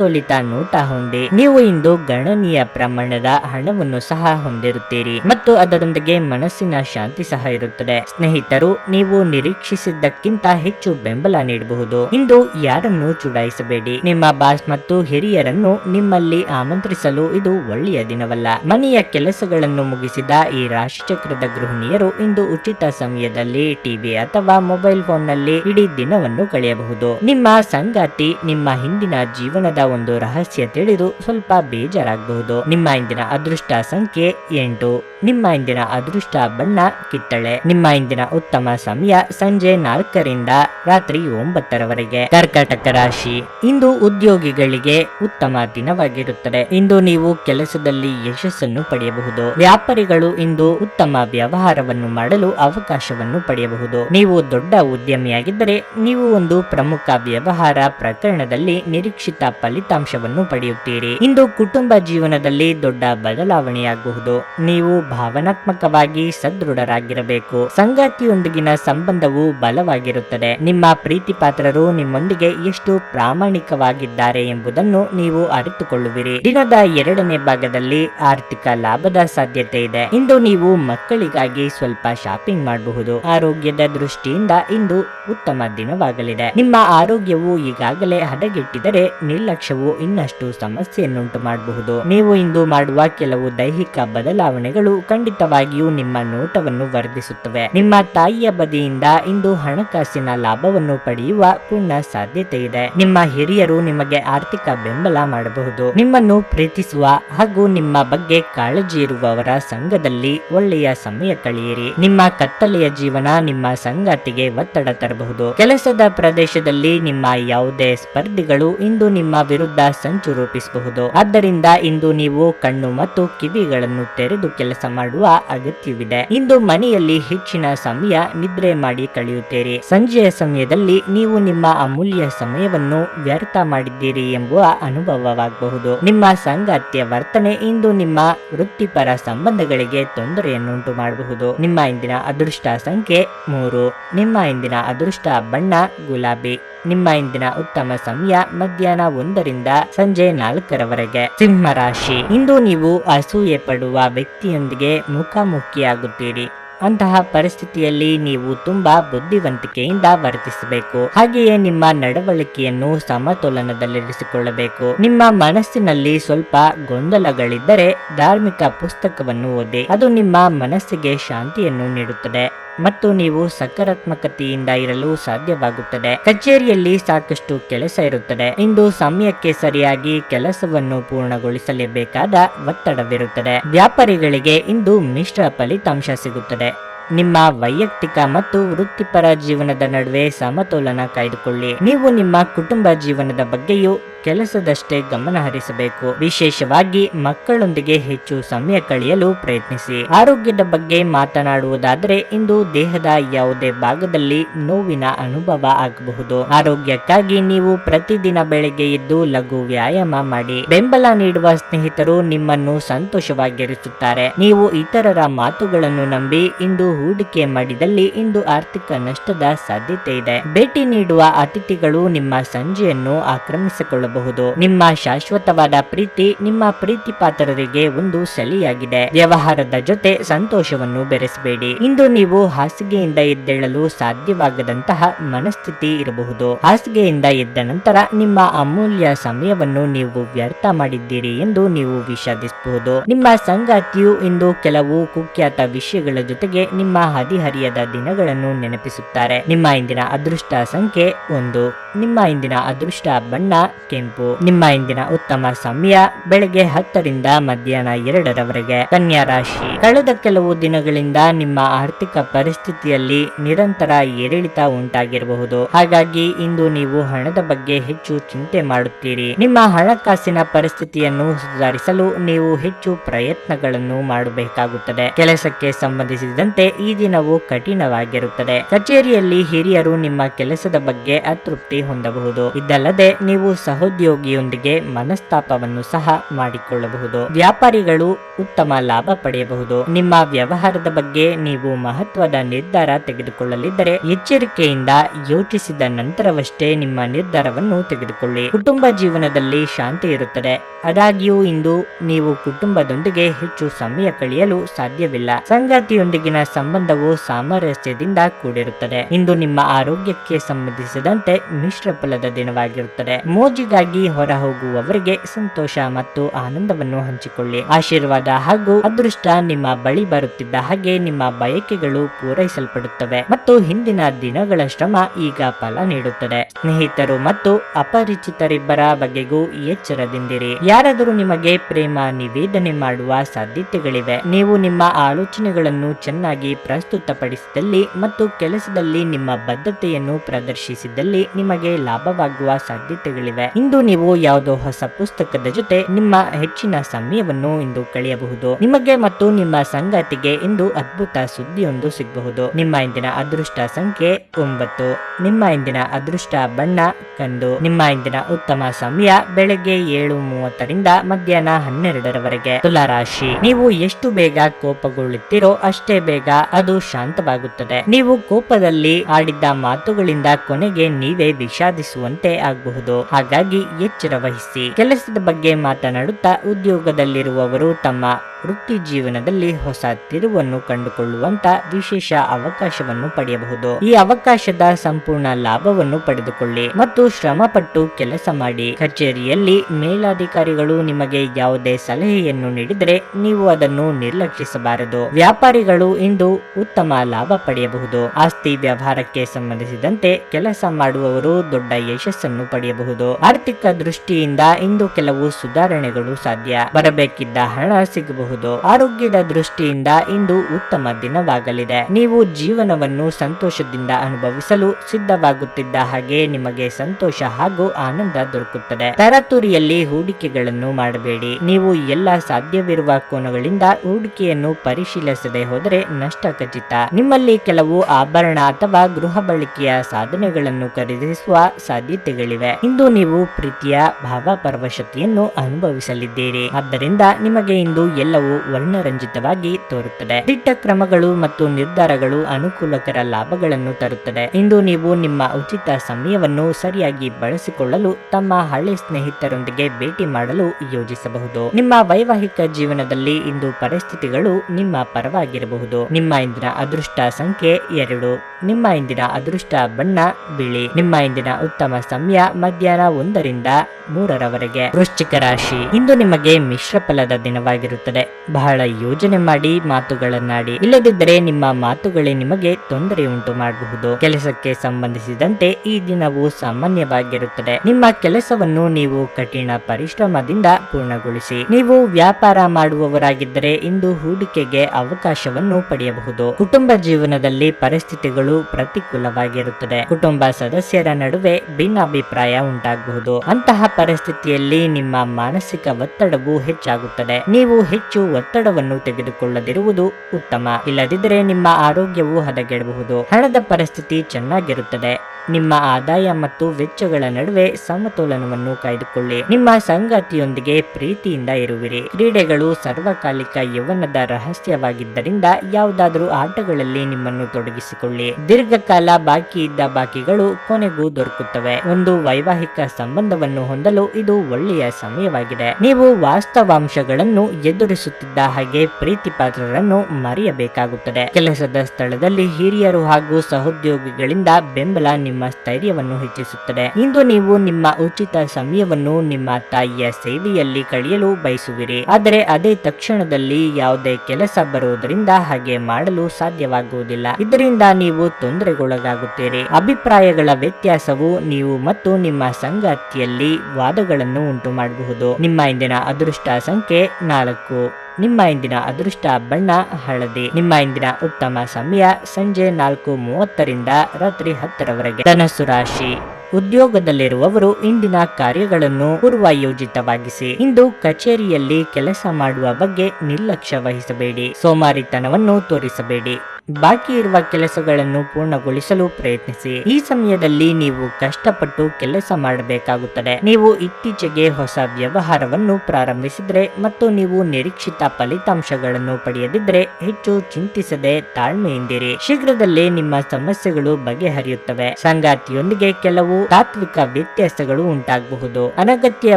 ಸಮತೋಲಿತ ನೋಟ ಹೊಂದಿ ನೀವು ಇಂದು ಗಣನೀಯ ಪ್ರಮಾಣದ ಹಣವನ್ನು ಸಹ ಹೊಂದಿರುತ್ತೀರಿ ಮತ್ತು ಅದರೊಂದಿಗೆ ಮನಸ್ಸಿನ ಶಾಂತಿ ಸಹ ಇರುತ್ತದೆ. ಸ್ನೇಹಿತರು, ನೀವು ನಿರೀಕ್ಷಿಸಿದ್ದಕ್ಕಿಂತ ಹೆಚ್ಚು ಬೆಂಬಲ ನೀಡಬಹುದು. ಇಂದು ಯಾರನ್ನು ಚುಡಾಯಿಸಬೇಡಿ. ನಿಮ್ಮ ಬಾಸ್ ಮತ್ತು ಹಿರಿಯರನ್ನು ನಿಮ್ಮಲ್ಲಿ ಆಮಂತ್ರಿಸಲು ಇದು ಒಳ್ಳೆಯ ದಿನವಲ್ಲ. ಮನೆಯ ಕೆಲಸಗಳನ್ನು ಮುಗಿಸಿದ ಈ ರಾಶಿಚಕ್ರದ ಗೃಹಿಣಿಯರು ಇಂದು ಉಚಿತ ಸಮಯದಲ್ಲಿ ಟಿವಿ ಅಥವಾ ಮೊಬೈಲ್ ಫೋನ್ನಲ್ಲಿ ಇಡೀ ದಿನವನ್ನು ಕಳೆಯಬಹುದು. ನಿಮ್ಮ ಸಂಗಾತಿ ನಿಮ್ಮ ಹಿಂದಿನ ಜೀವನದ ಒಂದು ರಹಸ್ಯ ತಿಳಿದು ಸ್ವಲ್ಪ ಬೇಜಾರಾಗಬಹುದು. ನಿಮ್ಮ ಇಂದಿನ ಅದೃಷ್ಟ ಸಂಖ್ಯೆ ಎಂಟು. ನಿಮ್ಮ ಇಂದಿನ ಅದೃಷ್ಟ ಬಣ್ಣ ಕಿತ್ತಳೆ. ನಿಮ್ಮ ಇಂದಿನ ಉತ್ತಮ ಸಮಯ ಸಂಜೆ ನಾಲ್ಕರಿಂದ ರಾತ್ರಿ ಒಂಬತ್ತರವರೆಗೆ. ಕರ್ಕಾಟಕ ರಾಶಿ. ಇಂದು ಉದ್ಯೋಗಿಗಳಿಗೆ ಉತ್ತಮ ದಿನವಾಗಿರುತ್ತದೆ. ಇಂದು ನೀವು ಕೆಲಸದಲ್ಲಿ ಯಶಸ್ಸನ್ನು ಪಡೆಯಬಹುದು. ವ್ಯಾಪಾರಿಗಳು ಇಂದು ಉತ್ತಮ ವ್ಯವಹಾರವನ್ನು ಮಾಡಲು ಅವಕಾಶವನ್ನು ಪಡೆಯಬಹುದು. ನೀವು ದೊಡ್ಡ ಉದ್ಯಮಿಯಾಗಿದ್ದರೆ ನೀವು ಒಂದು ಪ್ರಮುಖ ವ್ಯವಹಾರ ಪ್ರಕರಣದಲ್ಲಿ ನಿರೀಕ್ಷಿತ ಫಲಿತಾಂಶವನ್ನು ಪಡೆಯುತ್ತೀರಿ. ಇಂದು ಕುಟುಂಬ ಜೀವನದಲ್ಲಿ ದೊಡ್ಡ ಬದಲಾವಣೆಯಾಗಬಹುದು. ನೀವು ಭಾವನಾತ್ಮಕವಾಗಿ ಸದೃಢರಾಗಿರಬೇಕು. ಸಂಗಾತಿಯೊಂದಿಗಿನ ಸಂಬಂಧವು ಬಲವಾಗಿರುತ್ತದೆ. ನಿಮ್ಮ ಪ್ರೀತಿ ಪಾತ್ರರು ನಿಮ್ಮೊಂದಿಗೆ ಎಷ್ಟು ಪ್ರಾಮಾಣಿಕವಾಗಿದ್ದಾರೆ ಎಂಬುದನ್ನು ನೀವು ಅರಿತುಕೊಳ್ಳುವಿರಿ. ದಿನದ ಎರಡನೇ ಭಾಗದಲ್ಲಿ ಆರ್ಥಿಕ ಲಾಭದ ಸಾಧ್ಯತೆ ಇದೆ. ಇಂದು ನೀವು ಮಕ್ಕಳಿಗಾಗಿ ಸ್ವಲ್ಪ ಶಾಪಿಂಗ್ ಮಾಡಬಹುದು. ಆರೋಗ್ಯದ ದೃಷ್ಟಿಯಿಂದ ಇಂದು ಉತ್ತಮ ದಿನವಾಗಲಿದೆ. ನಿಮ್ಮ ಆರೋಗ್ಯವು ಈಗಾಗಲೇ ಹದಗೆಟ್ಟಿದರೆ ನಿರ್ಲಕ್ಷ್ಯವು ಇನ್ನಷ್ಟು ಸಮಸ್ಯೆಯನ್ನುಂಟು ಮಾಡಬಹುದು. ನೀವು ಇಂದು ಮಾಡುವ ಕೆಲವು ದೈಹಿಕ ಬದಲಾವಣೆಗಳು ಖಂಡಿತವಾಗಿಯೂ ನಿಮ್ಮ ನೋಟವನ್ನು ವರ್ಧಿಸುತ್ತವೆ. ನಿಮ್ಮ ತಾಯಿಯ ಬದಿಯಿಂದ ಇಂದು ಹಣಕಾಸಿನ ಲಾಭವನ್ನು ಪಡೆಯುವ ಪೂರ್ಣ ಸಾಧ್ಯತೆ ಇದೆ. ನಿಮ್ಮ ಹಿರಿಯರು ನಿಮಗೆ ಆರ್ಥಿಕ ಬೆಂಬಲ ಮಾಡಬಹುದು. ನಿಮ್ಮನ್ನು ಪ್ರೀತಿಸುವ ಹಾಗೂ ನಿಮ್ಮ ಬಗ್ಗೆ ಕಾಳಜಿ ಇರುವವರ ಸಂಘದಲ್ಲಿ ಒಳ್ಳೆಯ ಸಮಯ ಕಳೆಯಿರಿ. ನಿಮ್ಮ ಕತ್ತಲೆಯ ಜೀವನ ನಿಮ್ಮ ಸಂಗಾತಿಗೆ ಒತ್ತಡ ತರಬಹುದು. ಕೆಲಸದ ಪ್ರದೇಶದಲ್ಲಿ ನಿಮ್ಮ ಯಾವುದೇ ಸ್ಪರ್ಧಿಗಳು ಇಂದು ನಿಮ್ಮ ವಿರುದ್ಧ ಸಂಚು ರೂಪಿಸಬಹುದು. ಆದ್ದರಿಂದ ಇಂದು ನೀವು ಕಣ್ಣು ಮತ್ತು ಕಿವಿಗಳನ್ನು ತೆರೆದು ಕೆಲಸ ಮಾಡುವ ಅಗತ್ಯವಿದೆ. ಇಂದು ಮನೆಯಲ್ಲಿ ಹೆಚ್ಚಿನ ಸಮಯ ನಿದ್ರೆ ಮಾಡಿ ಕಳೆಯುತ್ತೀರಿ. ಸಂಜೆಯ ಸಮಯದಲ್ಲಿ ನೀವು ನಿಮ್ಮ ಅಮೂಲ್ಯ ಸಮಯವನ್ನು ವ್ಯರ್ಥ ಮಾಡಿದ್ದೀರಿ ಎಂಬುವ ಅನುಭವವಾಗಬಹುದು. ನಿಮ್ಮ ಸಂಗಾತಿಯ ವರ್ತನೆ ಇಂದು ನಿಮ್ಮ ವೃತ್ತಿಪರ ಸಂಬಂಧಗಳಿಗೆ ತೊಂದರೆಯನ್ನುಂಟು ಮಾಡಬಹುದು. ನಿಮ್ಮ ಇಂದಿನ ಅದೃಷ್ಟ ಸಂಖ್ಯೆ ಮೂರು. ನಿಮ್ಮ ಇಂದಿನ ಅದೃಷ್ಟ ಬಣ್ಣ, ಗುಲಾಬಿ. ನಿಮ್ಮ ಇಂದಿನ ಉತ್ತಮ ಸಮಯ ಮಧ್ಯಾಹ್ನ ಒಂದರಿಂದ ಸಂಜೆ ನಾಲ್ಕರವರೆಗೆ. ಸಿಂಹ ರಾಶಿ. ಇಂದು ನೀವು ಅಸೂಯೆ ಪಡುವ ವ್ಯಕ್ತಿಯೊಂದಿಗೆ ಮುಖಾಮುಖಿಯಾಗುತ್ತೀರಿ ಅಂತಹ ಪರಿಸ್ಥಿತಿಯಲ್ಲಿ ನೀವು ತುಂಬಾ ಬುದ್ಧಿವಂತಿಕೆಯಿಂದ ವರ್ತಿಸಬೇಕು. ಹಾಗೆಯೇ ನಿಮ್ಮ ನಡವಳಿಕೆಯನ್ನು ಸಮತೋಲನದಲ್ಲಿರಿಸಿಕೊಳ್ಳಬೇಕು. ನಿಮ್ಮ ಮನಸ್ಸಿನಲ್ಲಿ ಸ್ವಲ್ಪ ಗೊಂದಲಗಳಿದ್ದರೆ ಧಾರ್ಮಿಕ ಪುಸ್ತಕವನ್ನು ಓದಿ, ಅದು ನಿಮ್ಮ ಮನಸ್ಸಿಗೆ ಶಾಂತಿಯನ್ನು ನೀಡುತ್ತದೆ. ಮತ್ತು ನೀವು ಸಕಾರಾತ್ಮಕತೆಯಿಂದ ಇರಲು ಸಾಧ್ಯವಾಗುತ್ತದೆ. ಕಚೇರಿಯಲ್ಲಿ ಸಾಕಷ್ಟು ಕೆಲಸ ಇರುತ್ತದೆ. ಇಂದು ಸಮಯಕ್ಕೆ ಸರಿಯಾಗಿ ಕೆಲಸವನ್ನು ಪೂರ್ಣಗೊಳಿಸಲೇಬೇಕಾದ ಒತ್ತಡವಿರುತ್ತದೆ. ವ್ಯಾಪಾರಿಗಳಿಗೆ ಇಂದು ಮಿಶ್ರ ಫಲಿತಾಂಶ ಸಿಗುತ್ತದೆ. ನಿಮ್ಮ ವೈಯಕ್ತಿಕ ಮತ್ತು ವೃತ್ತಿಪರ ಜೀವನದ ನಡುವೆ ಸಮತೋಲನ ಕಾಯ್ದುಕೊಳ್ಳಿ. ನೀವು ನಿಮ್ಮ ಕುಟುಂಬ ಜೀವನದ ಬಗ್ಗೆಯೂ ಕೆಲಸದಷ್ಟೇ ಗಮನ ಹರಿಸಬೇಕು. ವಿಶೇಷವಾಗಿ ಮಕ್ಕಳೊಂದಿಗೆ ಹೆಚ್ಚು ಸಮಯ ಕಳೆಯಲು ಪ್ರಯತ್ನಿಸಿ. ಆರೋಗ್ಯದ ಬಗ್ಗೆ ಮಾತನಾಡುವುದಾದರೆ ಇಂದು ದೇಹದ ಯಾವುದೇ ಭಾಗದಲ್ಲಿ ನೋವಿನ ಅನುಭವ ಆಗಬಹುದು. ಆರೋಗ್ಯಕ್ಕಾಗಿ ನೀವು ಪ್ರತಿದಿನ ಬೆಳಗ್ಗೆ ಎದ್ದು ಲಘು ವ್ಯಾಯಾಮ ಮಾಡಿ. ಬೆಂಬಲ ನೀಡುವ ಸ್ನೇಹಿತರು ನಿಮ್ಮನ್ನು ಸಂತೋಷವಾಗಿರಿಸುತ್ತಾರೆ. ನೀವು ಇತರರ ಮಾತುಗಳನ್ನು ನಂಬಿ ಇಂದು ಹೂಡಿಕೆ ಮಾಡಿದಲ್ಲಿ ಇಂದು ಆರ್ಥಿಕ ನಷ್ಟದ ಸಾಧ್ಯತೆ ಇದೆ. ಭೇಟಿ ನೀಡುವ ಅತಿಥಿಗಳು ನಿಮ್ಮ ಸಂಜೆಯನ್ನು ಆಕ್ರಮಿಸಿಕೊಳ್ಳಬಹುದು. ನಿಮ್ಮ ಶಾಶ್ವತವಾದ ಪ್ರೀತಿ ನಿಮ್ಮ ಪ್ರೀತಿ ಪಾತ್ರರಿಗೆ ಒಂದು ಸಲಿಯಾಗಿದೆ. ವ್ಯವಹಾರದ ಜೊತೆ ಸಂತೋಷವನ್ನು ಬೆರೆಸಬೇಡಿ. ಇಂದು ನೀವು ಹಾಸಿಗೆಯಿಂದ ಎದ್ದೇಳಲು ಸಾಧ್ಯವಾಗದಂತಹ ಮನಸ್ಥಿತಿ ಇರಬಹುದು. ಹಾಸಿಗೆಯಿಂದ ಎದ್ದ ನಂತರ ನಿಮ್ಮ ಅಮೂಲ್ಯ ಸಮಯವನ್ನು ನೀವು ವ್ಯರ್ಥ ಮಾಡಿದ್ದೀರಿ ಎಂದು ನೀವು ವಿಷಾದಿಸಬಹುದು. ನಿಮ್ಮ ಸಂಗಾತಿಯು ಇಂದು ಕೆಲವು ಕುಖ್ಯಾತ ವಿಷಯಗಳ ಜೊತೆಗೆ ನಿಮ್ಮ ಹದಿಹರಿಯದ ದಿನಗಳನ್ನು ನೆನಪಿಸುತ್ತಾರೆ. ನಿಮ್ಮ ಇಂದಿನ ಅದೃಷ್ಟ ಸಂಖ್ಯೆ ಒಂದು. ನಿಮ್ಮ ಇಂದಿನ ಅದೃಷ್ಟ ಬಣ್ಣ ಕೆಂಪು. ನಿಮ್ಮ ಇಂದಿನ ಉತ್ತಮ ಸಮಯ ಬೆಳಗ್ಗೆ ಹತ್ತರಿಂದ ಮಧ್ಯಾಹ್ನ ಎರಡರವರೆಗೆ. ಕನ್ಯಾ ರಾಶಿ. ಕಳೆದ ಕೆಲವು ದಿನಗಳಿಂದ ನಿಮ್ಮ ಆರ್ಥಿಕ ಪರಿಸ್ಥಿತಿಯಲ್ಲಿ ನಿರಂತರ ಏರಿಳಿತ ಉಂಟಾಗಿರಬಹುದು. ಹಾಗಾಗಿ ಇಂದು ನೀವು ಹಣದ ಬಗ್ಗೆ ಹೆಚ್ಚು ಚಿಂತೆ ಮಾಡುತ್ತೀರಿ. ನಿಮ್ಮ ಹಣಕಾಸಿನ ಪರಿಸ್ಥಿತಿಯನ್ನು ಸುಧಾರಿಸಲು ನೀವು ಹೆಚ್ಚು ಪ್ರಯತ್ನಗಳನ್ನು ಮಾಡಬೇಕಾಗುತ್ತದೆ. ಕೆಲಸಕ್ಕೆ ಸಂಬಂಧಿಸಿದಂತೆ ಈ ದಿನವು ಕಠಿಣವಾಗಿರುತ್ತದೆ. ಕಚೇರಿಯಲ್ಲಿ ಹಿರಿಯರು ನಿಮ್ಮ ಕೆಲಸದ ಬಗ್ಗೆ ಅತೃಪ್ತಿ ಹೊಂದಬಹುದು. ಇದಲ್ಲದೆ ನೀವು ಸಹೋದ್ಯೋಗಿಯೊಂದಿಗೆ ಮನಸ್ತಾಪವನ್ನು ಸಹ ಮಾಡಿಕೊಳ್ಳಬಹುದು. ವ್ಯಾಪಾರಿಗಳು ಉತ್ತಮ ಲಾಭ ಪಡೆಯಬಹುದು. ನಿಮ್ಮ ವ್ಯವಹಾರದ ಬಗ್ಗೆ ನೀವು ಮಹತ್ವದ ನಿರ್ಧಾರ ತೆಗೆದುಕೊಳ್ಳಲಿದ್ದರೆ ಎಚ್ಚರಿಕೆಯಿಂದ ಯೋಚಿಸಿದ ನಂತರವಷ್ಟೇ ನಿಮ್ಮ ನಿರ್ಧಾರವನ್ನು ತೆಗೆದುಕೊಳ್ಳಿ. ಕುಟುಂಬ ಜೀವನದಲ್ಲಿ ಶಾಂತಿ ಇರುತ್ತದೆ. ಆದಾಗ್ಯೂ ಇಂದು ನೀವು ಕುಟುಂಬದೊಂದಿಗೆ ಹೆಚ್ಚು ಸಮಯ ಕಳೆಯಲು ಸಾಧ್ಯವಿಲ್ಲ. ಸಂಗಾತಿಯೊಂದಿಗಿನ ಸಂಬಂಧವು ಸಾಮರಸ್ಯದಿಂದ ಕೂಡಿರುತ್ತದೆ. ಇಂದು ನಿಮ್ಮ ಆರೋಗ್ಯಕ್ಕೆ ಸಂಬಂಧಿಸಿದಂತೆ ಮಿಶ್ರ ಫಲದ ದಿನವಾಗಿರುತ್ತದೆ. ಮೋಜಿಗಾಗಿ ಹೊರ ಹೋಗುವವರಿಗೆ ಸಂತೋಷ ಮತ್ತು ಆನಂದವನ್ನು ಹಂಚಿಕೊಳ್ಳಿ. ಆಶೀರ್ವಾದ ಹಾಗೂ ಅದೃಷ್ಟ ನಿಮ್ಮ ಬಳಿ ಬರುತ್ತಿದ್ದ ಹಾಗೆ ನಿಮ್ಮ ಬಯಕೆಗಳು ಪೂರೈಸಲ್ಪಡುತ್ತವೆ ಮತ್ತು ಹಿಂದಿನ ದಿನಗಳ ಶ್ರಮ ಈಗ ಫಲ ನೀಡುತ್ತದೆ. ಸ್ನೇಹಿತರು ಮತ್ತು ಅಪರಿಚಿತರಿಬ್ಬರ ಬಗೆಗೂ ಎಚ್ಚರದಿಂದಿರಿ. ಯಾರಾದರೂ ನಿಮಗೆ ಪ್ರೇಮ ನಿವೇದನೆ ಮಾಡುವ ಸಾಧ್ಯತೆಗಳಿವೆ. ನೀವು ನಿಮ್ಮ ಆಲೋಚನೆಗಳನ್ನು ಚೆನ್ನಾಗಿ ಪ್ರಸ್ತುತಪಡಿಸಿದಲ್ಲಿ ಮತ್ತು ಕೆಲಸದಲ್ಲಿ ನಿಮ್ಮ ಬದ್ಧತೆಯನ್ನು ಪ್ರದರ್ಶಿಸಿದಲ್ಲಿ ನಿಮಗೆ ಲಾಭವಾಗುವ ಸಾಧ್ಯತೆಗಳಿವೆ. ಇಂದು ನೀವು ಯಾವುದೋ ಹೊಸ ಪುಸ್ತಕದ ಜೊತೆ ನಿಮ್ಮ ಹೆಚ್ಚಿನ ಸಮಯವನ್ನು ಇಂದು ಕಳೆಯಬಹುದು. ನಿಮಗೆ ಮತ್ತು ನಿಮ್ಮ ಸಂಗಾತಿಗೆ ಇಂದು ಅದ್ಭುತ ಸುದ್ದಿಯೊಂದು ಸಿಗಬಹುದು. ನಿಮ್ಮ ಇಂದಿನ ಅದೃಷ್ಟ ಸಂಖ್ಯೆ ಒಂಬತ್ತು. ನಿಮ್ಮ ಇಂದಿನ ಅದೃಷ್ಟ ಬಣ್ಣ ಕಂದು. ನಿಮ್ಮ ಇಂದಿನ ಉತ್ತಮ ಸಮಯ ಬೆಳಗ್ಗೆ ಏಳು ಮೂವತ್ತರಿಂದ ಮಧ್ಯಾಹ್ನ ಹನ್ನೆರಡರವರೆಗೆ. ತುಲಾರಾಶಿ. ನೀವು ಎಷ್ಟು ಬೇಗ ಕೋಪಗೊಳ್ಳುತ್ತೀರೋ ಅಷ್ಟೇ ಬೇಗ ಅದು ಶಾಂತವಾಗುತ್ತದೆ. ನೀವು ಕೋಪದಲ್ಲಿ ಆಡಿದ್ದ ಮಾತುಗಳಿಂದ ಕೊನೆಗೆ ನೀವೇ ವಿಷಾದಿಸುವಂತೆ ಆಗಬಹುದು. ಹಾಗಾಗಿ ಎಚ್ಚರ ವಹಿಸಿ. ಕೆಲಸದ ಬಗ್ಗೆ ಮಾತನಾಡುತ್ತಾ ಉದ್ಯೋಗದಲ್ಲಿರುವವರು ತಮ್ಮ ವೃತ್ತಿ ಜೀವನದಲ್ಲಿ ಹೊಸ ತಿರುವನ್ನು ಕಂಡುಕೊಳ್ಳುವಂತ ವಿಶೇಷ ಅವಕಾಶವನ್ನು ಪಡೆಯಬಹುದು. ಈ ಅವಕಾಶದ ಸಂಪೂರ್ಣ ಲಾಭವನ್ನು ಪಡೆದುಕೊಳ್ಳಿ ಮತ್ತು ಶ್ರಮಪಟ್ಟು ಕೆಲಸ ಮಾಡಿ. ಕಚೇರಿಯಲ್ಲಿ ಮೇಲಾಧಿಕಾರಿಗಳು ನಿಮಗೆ ಯಾವುದೇ ಸಲಹೆಯನ್ನು ನೀಡಿದರೆ ನೀವು ಅದನ್ನು ನಿರ್ಲಕ್ಷಿಸಬಾರದು. ವ್ಯಾಪಾರಿಗಳು ಇಂದು ಉತ್ತಮ ಲಾಭ ಪಡೆಯಬಹುದು. ಆಸ್ತಿ ವ್ಯವಹಾರಕ್ಕೆ ಸಂಬಂಧಿಸಿದಂತೆ ಕೆಲಸ ಮಾಡುವವರು ದೊಡ್ಡ ಯಶಸ್ಸನ್ನು ಪಡೆಯಬಹುದು. ಆರ್ಥಿಕ ದೃಷ್ಟಿಯಿಂದ ಇಂದು ಕೆಲವು ಸುಧಾರಣೆಗಳು ಸಾಧ್ಯ. ಬರಬೇಕಿದ್ದ ಹಣ ಸಿಗಬಹುದು. ಆರೋಗ್ಯದ ದೃಷ್ಟಿಯಿಂದ ಇಂದು ಉತ್ತಮ ದಿನವಾಗಲಿದೆ. ನೀವು ಜೀವನವನ್ನು ಸಂತೋಷದಿಂದ ಅನುಭವಿಸಲು ಸಿದ್ಧವಾಗುತ್ತಿದ್ದ ಹಾಗೆ ನಿಮಗೆ ಸಂತೋಷ ಹಾಗೂ ಆನಂದ ದೊರಕುತ್ತದೆ. ತರತುರಿಯಲ್ಲಿ ಹೂಡಿಕೆಗಳನ್ನು ಮಾಡಬೇಡಿ. ನೀವು ಎಲ್ಲ ಸಾಧ್ಯವಿರುವ ಕೋನಗಳಿಂದ ಹೂಡಿಕೆಯನ್ನು ಪರಿಶೀಲಿಸದೆ ಹೋದರೆ ನಷ್ಟ ಖಚಿತ ನಿಮ್ಮಲ್ಲಿ ಕೆಲವು ಆಭರಣ ಅಥವಾ ಗೃಹ ಬಳಕೆಯ ಸಾಧನೆಗಳನ್ನು ಖರೀದಿಸುವ ಸಾಧ್ಯತೆಗಳಿವೆ. ಇಂದು ನೀವು ಪ್ರೀತಿಯ ಭಾವಪರವಶತೆಯನ್ನು ಅನುಭವಿಸಲಿದ್ದೀರಿ. ಆದ್ದರಿಂದ ನಿಮಗೆ ಇಂದು ಎಲ್ಲವೂ ವರ್ಣರಂಜಿತವಾಗಿ ತೋರುತ್ತದೆ. ದಿಟ್ಟ ಕ್ರಮಗಳು ಮತ್ತು ನಿರ್ಧಾರಗಳು ಅನುಕೂಲಕರ ಲಾಭಗಳನ್ನು ತರುತ್ತದೆ. ಇಂದು ನೀವು ನಿಮ್ಮ ಉಚಿತ ಸಮಯವನ್ನು ಸರಿಯಾಗಿ ಬಳಸಿಕೊಳ್ಳಲು, ತಮ್ಮ ಹಳೆ ಸ್ನೇಹಿತರೊಂದಿಗೆ ಭೇಟಿ ಮಾಡಲು ಯೋಜಿಸಬಹುದು. ನಿಮ್ಮ ವೈವಾಹಿಕ ಜೀವನದಲ್ಲಿ ಇಂದು ಪರಿಸ್ಥಿತಿಗಳು ನಿಮ್ಮ ಪರವಾಗಿರಬಹುದು. ನಿಮ್ಮ ಇಂದಿನ ಅದೃಷ್ಟ ಸಂಖ್ಯೆ ಎರಡು. ನಿಮ್ಮ ಇಂದಿನ ಅದೃಷ್ಟ ಬಣ್ಣ, ಬಿಳಿ. ನಿಮ್ಮ ಇಂದಿನ ಉತ್ತಮ ಸಮಯ ಮಧ್ಯಾಹ್ನ ಒಂದರಿಂದ ಮೂರರವರೆಗೆ. ವೃಶ್ಚಿಕ ರಾಶಿ. ಇಂದು ನಿಮಗೆ ಮಿಶ್ರ ಫಲದ ದಿನವಾಗಿರುತ್ತದೆ. ಬಹಳ ಯೋಜನೆ ಮಾಡಿ ಮಾತುಗಳನ್ನಾಡಿ. ಇಲ್ಲದಿದ್ದರೆ ನಿಮ್ಮ ಮಾತುಗಳೇ ನಿಮಗೆ ತೊಂದರೆ ಉಂಟು ಮಾಡಬಹುದು. ಕೆಲಸಕ್ಕೆ ಸಂಬಂಧಿಸಿದಂತೆ ಈ ದಿನವು ಸಾಮಾನ್ಯವಾಗಿರುತ್ತದೆ. ನಿಮ್ಮ ಕೆಲಸವನ್ನು ನೀವು ಕಠಿಣ ಪರಿಶ್ರಮದಿಂದ ಪೂರ್ಣಗೊಳಿಸಿ. ನೀವು ವ್ಯಾಪಾರ ಮಾಡುವವರಾಗಿದ್ದರೆ ಇಂದು ಹೂಡಿಕೆಗೆ ಅವಕಾಶವನ್ನು ಪಡೆಯಬಹುದು. ಕುಟುಂಬ ಜೀವನದಲ್ಲಿ ಪರಿಸ್ಥಿತಿಗಳು ಪ್ರತಿಕೂಲವಾಗಿರುತ್ತದೆ. ಕುಟುಂಬ ಸದಸ್ಯರ ನಡುವೆ ಭಿನ್ನಾಭಿಪ್ರಾಯ ಉಂಟಾಗಬಹುದು. ಅಂತಹ ಪರಿಸ್ಥಿತಿಯಲ್ಲಿ ನಿಮ್ಮ ಮಾನಸಿಕ ಒತ್ತಡವು ಹೆಚ್ಚಾಗುತ್ತದೆ. ನೀವು ಹೆಚ್ಚು ಒತ್ತಡವನ್ನು ತೆಗೆದುಕೊಳ್ಳದಿರುವುದು ಉತ್ತಮ. ಇಲ್ಲದಿದ್ದರೆ ನಿಮ್ಮ ಆರೋಗ್ಯವು ಹದಗೆಡಬಹುದು. ಹಣದ ಪರಿಸ್ಥಿತಿ ಚೆನ್ನಾಗಿರುತ್ತದೆ. ನಿಮ್ಮ ಆದಾಯ ಮತ್ತು ವೆಚ್ಚಗಳ ನಡುವೆ ಸಮತೋಲನವನ್ನು ಕಾಯ್ದುಕೊಳ್ಳಿ. ನಿಮ್ಮ ಸಂಗಾತಿಯೊಂದಿಗೆ ಪ್ರೀತಿಯಿಂದ ಇರುವಿರಿ. ಕ್ರೀಡೆಗಳು ಸರ್ವಕಾಲಿಕ ಯೌವನದ ರಹಸ್ಯವಾಗಿದ್ದರಿಂದ ಯಾವುದಾದರೂ ಆಟಗಳಲ್ಲಿ ನಿಮ್ಮನ್ನು ತೊಡಗಿಸಿಕೊಳ್ಳಿ. ದೀರ್ಘಕಾಲ ಬಾಕಿ ಇದ್ದ ಬಾಕಿಗಳು ಕೊನೆಗೂ ದೊರಕುತ್ತವೆ. ಒಂದು ವೈವಾಹಿಕ ಸಂಬಂಧವನ್ನು ಹೊಂದಲು ಇದು ಒಳ್ಳೆಯ ಸಮಯವಾಗಿದೆ. ನೀವು ವಾಸ್ತವಾಂಶಗಳನ್ನು ಎದುರಿಸುತ್ತಿದ್ದ ಹಾಗೆ ಪ್ರೀತಿ ಪಾತ್ರರನ್ನು ಮರೆಯಬೇಕಾಗುತ್ತದೆ. ಕೆಲಸದ ಸ್ಥಳದಲ್ಲಿ ಹಿರಿಯರು ಹಾಗೂ ಸಹೋದ್ಯೋಗಿಗಳಿಂದ ಬೆಂಬಲ ನಿಮ್ಮ ಸ್ಥೈರ್ಯವನ್ನು ಹೆಚ್ಚಿಸುತ್ತದೆ. ಇಂದು ನೀವು ನಿಮ್ಮ ಉಚಿತ ಸಮಯವನ್ನು ನಿಮ್ಮ ತಾಯಿಯ ಸೇವೆಯಲ್ಲಿ ಕಳೆಯಲು ಬಯಸುವಿರಿ. ಆದರೆ ಅದೇ ತಕ್ಷಣದಲ್ಲಿ ಯಾವುದೇ ಕೆಲಸ ಬರುವುದರಿಂದ ಹಾಗೆ ಮಾಡಲು ಸಾಧ್ಯವಾಗುವುದಿಲ್ಲ. ಇದರಿಂದ ನೀವು ತೊಂದರೆಗೊಳಗಾಗುತ್ತೀರಿ. ಅಭಿಪ್ರಾಯಗಳ ವ್ಯತ್ಯಾಸವು ನೀವು ಮತ್ತು ನಿಮ್ಮ ಸಂಗಾತಿಯಲ್ಲಿ ವಾದಗಳನ್ನು ಉಂಟು ಮಾಡಬಹುದು ನಿಮ್ಮ ಇಂದಿನ ಅದೃಷ್ಟ ಸಂಖ್ಯೆ ನಾಲ್ಕು. ನಿಮ್ಮ ಇಂದಿನ ಅದೃಷ್ಟ ಬಣ್ಣ ಹಳದಿ. ನಿಮ್ಮ ಇಂದಿನ ಉತ್ತಮ ಸಮಯ ಸಂಜೆ ನಾಲ್ಕು ಮೂವತ್ತರಿಂದ ರಾತ್ರಿ ಹತ್ತರವರೆಗೆ. ಧನಸ್ಸು ರಾಶಿ. ಉದ್ಯೋಗದಲ್ಲಿರುವವರು ಇಂದಿನ ಕಾರ್ಯಗಳನ್ನು ಪೂರ್ವಯೋಜಿತವಾಗಿಸಿ. ಇಂದು ಕಚೇರಿಯಲ್ಲಿ ಕೆಲಸ ಮಾಡುವ ಬಗ್ಗೆ ನಿರ್ಲಕ್ಷ್ಯ ವಹಿಸಬೇಡಿ. ಸೋಮಾರಿತನವನ್ನು ತೋರಿಸಬೇಡಿ. ಬಾಕಿ ಇರುವ ಕೆಲಸಗಳನ್ನು ಪೂರ್ಣಗೊಳಿಸಲು ಪ್ರಯತ್ನಿಸಿ. ಈ ಸಮಯದಲ್ಲಿ ನೀವು ಕಷ್ಟಪಟ್ಟು ಕೆಲಸ ಮಾಡಬೇಕಾಗುತ್ತದೆ. ನೀವು ಇತ್ತೀಚೆಗೆ ಹೊಸ ವ್ಯವಹಾರವನ್ನು ಪ್ರಾರಂಭಿಸಿದ್ರೆ ಮತ್ತು ನೀವು ನಿರೀಕ್ಷಿತ ಫಲಿತಾಂಶಗಳನ್ನು ಪಡೆಯದಿದ್ರೆ ಹೆಚ್ಚು ಚಿಂತಿಸದೆ ತಾಳ್ಮೆಯಿಂದಿರಿ. ಶೀಘ್ರದಲ್ಲೇ ನಿಮ್ಮ ಸಮಸ್ಯೆಗಳು ಬಗೆಹರಿಯುತ್ತವೆ. ಸಂಗಾತಿಯೊಂದಿಗೆ ಕೆಲವು ತಾತ್ವಿಕ ವ್ಯತ್ಯಾಸಗಳು ಉಂಟಾಗಬಹುದು. ಅನಗತ್ಯ